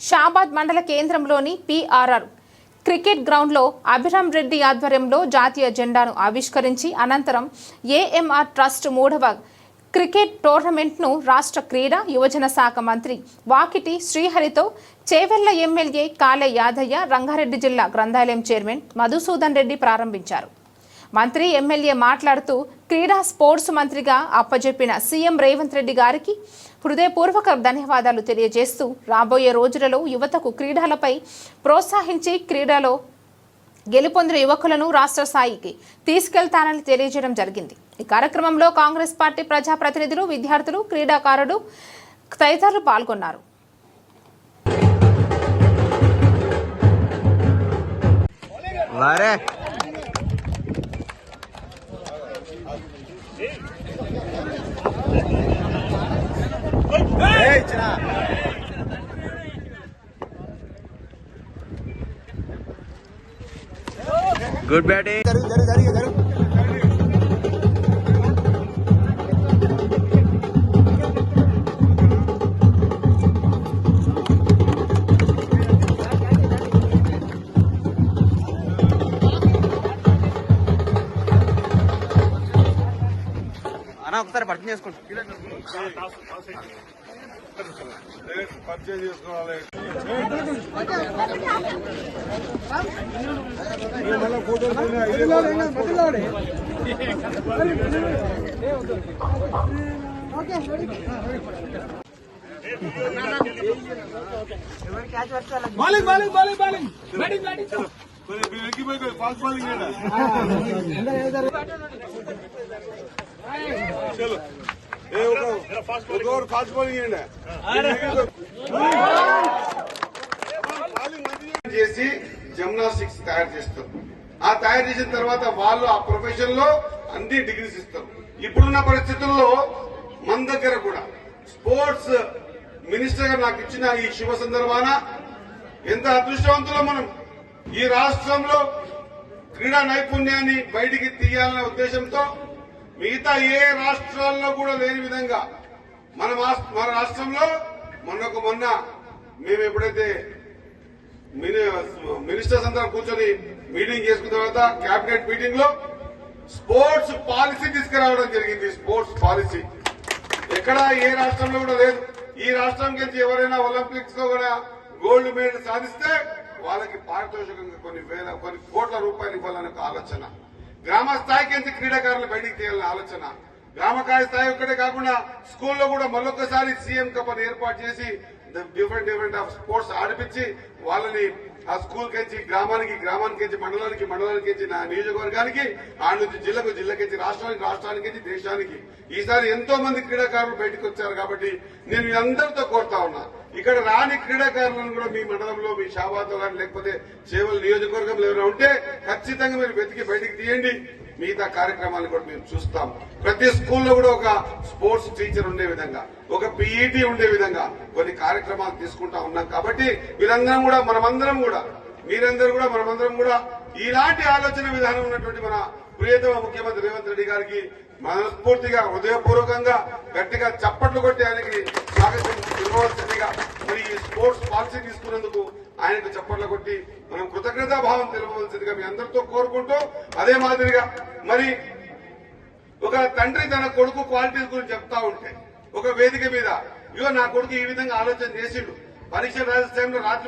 షాబాద్ మండల కేంద్రంలోని PRR cricket గ్రౌండ్లో అభిరామ్ రెడ్డి ఆధ్వర్యంలో జాతీయ జెండాను ఆవిష్కరించి అనంతరం ఏఎంఆర్ ట్రస్ట్ మూడవ క్రికెట్ టోర్నమెంట్ను రాష్ట్ర క్రీడా యువజన శాఖ మంత్రి వాకిటి శ్రీహరితో చేవెళ్ళ ఎమ్మెల్యే కాలే యాదయ్య రంగారెడ్డి జిల్లా గ్రంథాలయం చైర్మన్ మధుసూదన్ రెడ్డి ప్రారంభించారు. మంత్రి ఎమ్మెల్యే మాట్లాడుతూ క్రీడా స్పోర్ట్స్ మంత్రిగా అప్పజెప్పిన సీఎం రేవంత్ రెడ్డి గారికి హృదయపూర్వక ధన్యవాదాలు తెలియజేస్తూ రాబోయే రోజులలో యువతకు క్రీడలపై ప్రోత్సహించి క్రీడలో గెలుపొందిన యువకులను రాష్ట్ర స్థాయికి తీసుకెళ్తానని తెలియజేయడం జరిగింది. ఈ కార్యక్రమంలో కాంగ్రెస్ పార్టీ ప్రజాప్రతినిధులు విద్యార్థులు క్రీడాకారుడు తదితరులు పాల్గొన్నారు. వారే గుడ్ బ్యాటింగ్ అన్న ఒకసారి పరిచయం చేసుకోండి. పర్చేజ్ చేసుకోవాలి bowling bowling bowling bowling batting batting fast bowling చలో ఏ ఒక చేసి జిమ్నాస్టిక్స్ తయారు చేస్తారు. ఆ తయారు చేసిన తర్వాత వాళ్ళు ఆ ప్రొఫెషన్లో అన్ని డిగ్రీస్ ఇస్తారు. ఇప్పుడున్న పరిస్థితుల్లో మన దగ్గర కూడా స్పోర్ట్స్ మినిస్టర్ గారు నాకు ఇచ్చిన ఈ శుభ సందర్భాన ఎంత అదృష్టవంతులో మనం. ఈ రాష్ట్రంలో క్రీడా నైపుణ్యాన్ని బయటికి తీయాలనే ఉద్దేశంతో మిగతా ఏ రాష్ట్రాల్లో కూడా లేని విధంగా మన మన రాష్ట్రంలో మొన్నకు మొన్న మేము ఎప్పుడైతే మిని- మినిస్టర్స్ అందరం కూర్చొని మీటింగ్ చేసుకున్న తర్వాత కేబినెట్ మీటింగ్లో స్పోర్ట్స్ పాలసీ తీసుకురావడం జరిగింది స్పోర్ట్స్ పాలసీ. ఎక్కడ ఏ రాష్ట్రంలో కూడా లేదు. ఈ రాష్ట్రం నుంచి ఎవరైనా ఒలింపిక్స్లో కూడా గోల్డ్ మెడల్ సాధిస్తే వాళ్ళకి పారితోషికంగా కొన్ని వేల కొన్ని కోట్ల రూపాయలు ఇవ్వాలనే ఆలోచన. గ్రామ స్థాయికి క్రీడాకారులు బయటికి తీయాలనే ఆలోచన. గ్రామకాయ స్థాయి ఒక్కటే కాకుండా స్కూల్లో కూడా మరొకసారి సీఎం కప్ అని ఏర్పాటు చేసి డిఫరెంట్ డిఫరెంట్ ఆఫ్ స్పోర్ట్స్ ఆడిపించి వాళ్ళని ఆ స్కూల్ కెంచి గ్రామానికి గ్రామానికి మండలానికి మండలానికి నా నియోజకవర్గానికి ఆ నుంచి జిల్లాకు జిల్లాకించి రాష్ట్రానికి రాష్ట్రానికి దేశానికి. ఈసారి ఎంతో మంది క్రీడాకారులు బయటకు వచ్చారు కాబట్టి నేను మీ అందరితో కోరుతా ఉన్నా. ఇక్కడ రాని క్రీడాకారులను కూడా మీ మండలంలో మీ షాబాతో కానీ లేకపోతే చేవల నియోజకవర్గంలో ఎవరైనా ఉంటే ఖచ్చితంగా మీరు వెతికి బయటికి తీయండి. మిగతా కార్యక్రమాలు కూడా మేము చూస్తాం. ప్రతి స్కూల్లో కూడా ఒక స్పోర్ట్స్ టీచర్ ఉండే విధంగా ఒక పిఈటీ ఉండే విధంగా కొన్ని కార్యక్రమాలు తీసుకుంటా ఉన్నాం. కాబట్టి వీరందరం కూడా మనమందరం కూడా మీరందరూ కూడా మనమందరం కూడా ఇలాంటి ఆలోచన విధానం ఉన్నటువంటి మన ప్రియతమ ముఖ్యమంత్రి రేవంత్ రెడ్డి గారికి మనస్ఫూర్తిగా హృదయపూర్వకంగా గట్టిగా చప్పట్లు కొట్టి ఆయనకి స్వాగతం ఇవ్వవలసిందిగా మరి ఈ స్పోర్ట్స్ పాలసీ తీసుకున్నందుకు ఆయనకు చప్పట్లు కొట్టి మనం కృతజ్ఞతా భావం తెలపవలసిందిగా మీ అందరితో కోరుకుంటూ అదే మాదిరిగా మరి ఒక తండ్రి తన కొడుకు క్వాలిటీస్ గురించి చెప్తా ఉంటే ఒక వేదిక మీద ఇగో నా కొడుకు ఈ విధంగా ఆలోచన చేసిండు. పరీక్ష రాసే టైంలో రాత్రి